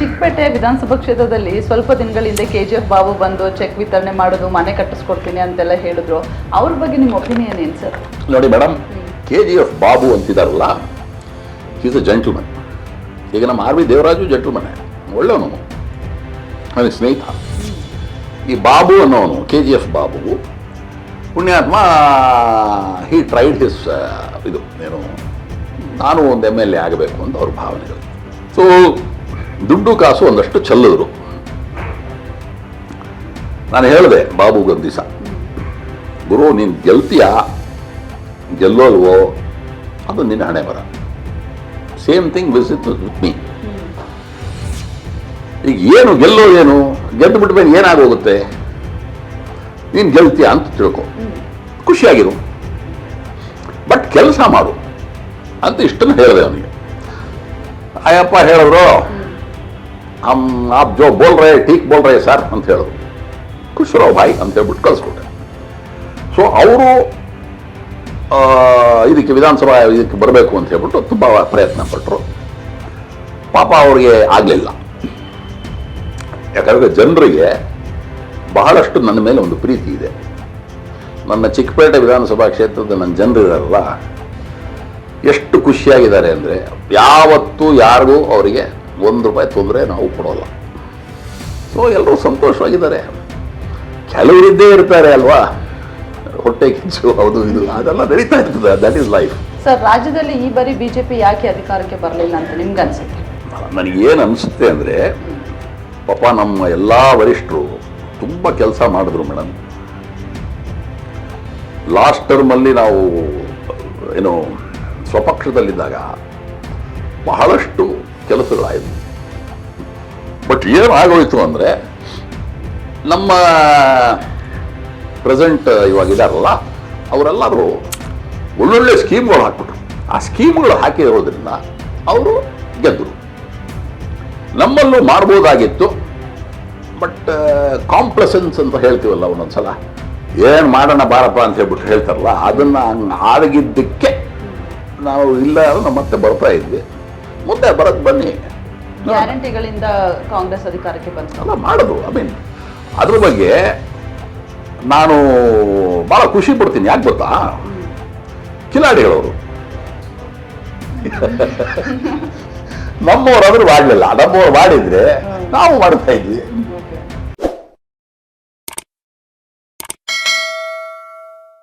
ಚಿಕ್ಕಪೇಟೆ ವಿಧಾನಸಭಾ ಕ್ಷೇತ್ರದಲ್ಲಿ ಸ್ವಲ್ಪ ದಿನಗಳ ಹಿಂದೆ ಕೆ ಜಿ ಎಫ್ ಬಾಬು ಬಂದು ಚೆಕ್ ವಿತರಣೆ ಮಾಡೋದು, ಮನೆ ಕಟ್ಟಿಸ್ಕೊಡ್ತೀನಿ ಅಂತೆಲ್ಲ ಹೇಳಿದ್ರು. ಅವ್ರ ಬಗ್ಗೆ ನಿಮ್ಮ ಒಪಿನಿಯನ್ ಏನು ಸರ್? ನೋಡಿ madam, K G F Babu ಅಂತಿದಾರಲ್ಲ is a gentleman ಈಗ ನಮ್ಮ ಆರ್ ವಿ ದೇವರಾಜು ಜೆಂಟಲ್ಮನ್ ಒಳ್ಳೆಯವನು ನನಗೆ ಸ್ನೇಹಿತ. ಈ ಬಾಬು ಅನ್ನೋನು ಕೆ ಜಿ ಎಫ್ ಬಾಬು, ಪುಣ್ಯಾತ್ಮ ಹಿ ಟ್ರೈಡ್ ಹಿಸ್ ಇದು, ಏನು, ನಾನು ಒಂದು ಎಂ ಎಲ್ ಎ ಆಗಬೇಕು ಅಂತ ಅವ್ರ ಭಾವನೆಗಳು. ಸೊ ದುಡ್ಡು ಕಾಸು ಒಂದಷ್ಟು ಚೆಲ್ಲಿದ್ರು ನಾನು ಹೇಳಿದೆ, ಬಾಬು ಗಂದಿಸ ಗುರು, ನೀನು ಗೆಲ್ತೀಯಾ? ಗೆಲ್ಲೋಲ್ವೋ ಅದು ನಿನ್ನ ಹಣೆ ಬರ ಸೇಮ್ ಥಿಂಗ್ ವಿಸಿತ್ ವಿತ್ ಮೀ ಈಗ ಏನು ಗೆಲ್ಲೋದೇನು ಗೆದ್ದು ಬಿಟ್ಮೇಲೆ ಏನಾಗೋಗುತ್ತೆ? ನೀನು ಗೆಲ್ತೀಯ ಅಂತ ತಿಳ್ಕೊ. ಖುಷಿಯಾಗಿರು. ಬಟ್ ಕೆಲಸ ಮಾಡು. ಅಂತ ಇಷ್ಟನ್ನು ಹೇಳಿದೆ ಅವನಿಗೆ. ಅಯ್ಯಪ್ಪ ಹೇಳಿದ್ರು ಹಮ್, ಆಪ್ ಜೋ ಬೋಲ್ ರೇ, ಟೀಕ್ ಬೋಲ್ ರೇ ಸರ್ ಅಂತ ಹೇಳಿದ್ರು ಖುಷಿರಾವ್ ಭಾಯ್ ಅಂತ ಹೇಳ್ಬಿಟ್ಟು ಕಳಿಸ್ಕೊಟ್ಟೆ. ಸೊ ಅವರು ಇದಕ್ಕೆ ವಿಧಾನಸಭಾ ಇದಕ್ಕೆ ಬರಬೇಕು ಅಂತ ಹೇಳ್ಬಿಟ್ಟು ತುಂಬ ಪ್ರಯತ್ನ ಪಟ್ಟರು ಪಾಪ ಅವ್ರಿಗೆ ಆಗಲಿಲ್ಲ. ಯಾಕಂದ್ರೆ ಜನರಿಗೆ ಬಹಳಷ್ಟು ನನ್ನ ಮೇಲೆ ಒಂದು ಪ್ರೀತಿ ಇದೆ. ನನ್ನ ಚಿಕ್ಕಪೇಟೆ ವಿಧಾನಸಭಾ ಕ್ಷೇತ್ರದ ನನ್ನ ಜನರಿರಲ್ಲ, ಎಷ್ಟು ಖುಷಿಯಾಗಿದ್ದಾರೆ ಅಂದರೆ ಯಾವತ್ತೂ ಯಾರಿಗೂ ಅವರಿಗೆ ಒಂದು ರೂಪಾಯಿ ತೊಂದರೆ ನಾವು ಕೊಡೋಲ್ಲ. ಸೊ ಎಲ್ಲರೂ ಸಂತೋಷವಾಗಿದ್ದಾರೆ. ಕೆಲವರಿದ್ದೇ ಇರ್ತಾರೆ ಅಲ್ವಾ? ಹೊಟ್ಟೆ ಕಿಚ್ಚು ಹೌದು ಇದು ಅದೆಲ್ಲ ನಡೀತಾ ಇರ್ತದೆ. ದಟ್ ಈಸ್ ಲೈಫ್ ಸರ್ ರಾಜ್ಯದಲ್ಲಿ ಈ ಬಾರಿ ಬಿಜೆಪಿ ಯಾಕೆ ಅಧಿಕಾರಕ್ಕೆ ಬರಲಿಲ್ಲ ಅಂತ ನಿಮ್ಗೆ ಅನ್ಸುತ್ತೆ? ನನಗೇನು ಅನಿಸುತ್ತೆ ಅಂದರೆ ಪಾಪ ನಮ್ಮ ಎಲ್ಲ ವರಿಷ್ಠರು ತುಂಬ ಕೆಲಸ ಮಾಡಿದ್ರು ಮೇಡಮ್ ಲಾಸ್ಟ್ ಟರ್ಮಲ್ಲಿ ನಾವು ಏನು ಸ್ವಪಕ್ಷದಲ್ಲಿದ್ದಾಗ ಬಹಳಷ್ಟು ಕೆಲಸಗಳಾಯಿತು. ಬಟ್ ಏನು ಅಂದರೆ, ನಮ್ಮ ಪ್ರೆಸೆಂಟ್ ಇವಾಗ ಇದಾರಲ್ಲ, ಅವರೆಲ್ಲರೂ ಒಳ್ಳೊಳ್ಳೆ ಸ್ಕೀಮ್ಗಳು ಹಾಕ್ಬಿಟ್ರು. ಆ ಸ್ಕೀಮ್ಗಳು ಹಾಕಿರೋದ್ರಿಂದ ಅವರು ಗೆದ್ದರು ನಮ್ಮಲ್ಲೂ ಮಾಡ್ಬೋದಾಗಿತ್ತು ಬಟ್ ಕಾಂಪ್ಲಸೆನ್ಸ್ ಅಂತ ಹೇಳ್ತೀವಲ್ಲ ಒಂದೊಂದ್ಸಲ. ಏನು ಮಾಡೋಣ ಬಾರಪ್ಪ ಅಂತ ಹೇಳ್ಬಿಟ್ಟು ಹೇಳ್ತಾರಲ್ಲ, ಅದನ್ನು ಹಂಗೆ ಆಡಗಿದ್ದಕ್ಕೆ ನಾವು ಇಲ್ಲ ನಾವು ಮತ್ತೆ ಬರ್ತಾ ಇದ್ವಿ. ಮುಂದೆ ಬರಕ್ ಬನ್ನಿ. ಗ್ಯಾರಂಟಿಗಳಿಂದ ಕಾಂಗ್ರೆಸ್ ಅಧಿಕಾರಕ್ಕೆ ಬಂತು. ಮಾಡೋದು. ಐ ಮೀನ್ ಅದ್ರ ಬಗ್ಗೆ ನಾನು ಭಾಳ ಖುಷಿ ಪಡ್ತೀನಿ. ಯಾಕೆ ಗೊತ್ತಾ? ಕಿಲಾಡಿಗಳವರು. ನಮ್ಮವರಾದ್ರೂ ಮಾಡಲಿಲ್ಲ ನಮ್ಮವ್ರು ಮಾಡಿದ್ರೆ ನಾವು ಮಾಡ್ತಾ ಇದ್ವಿ.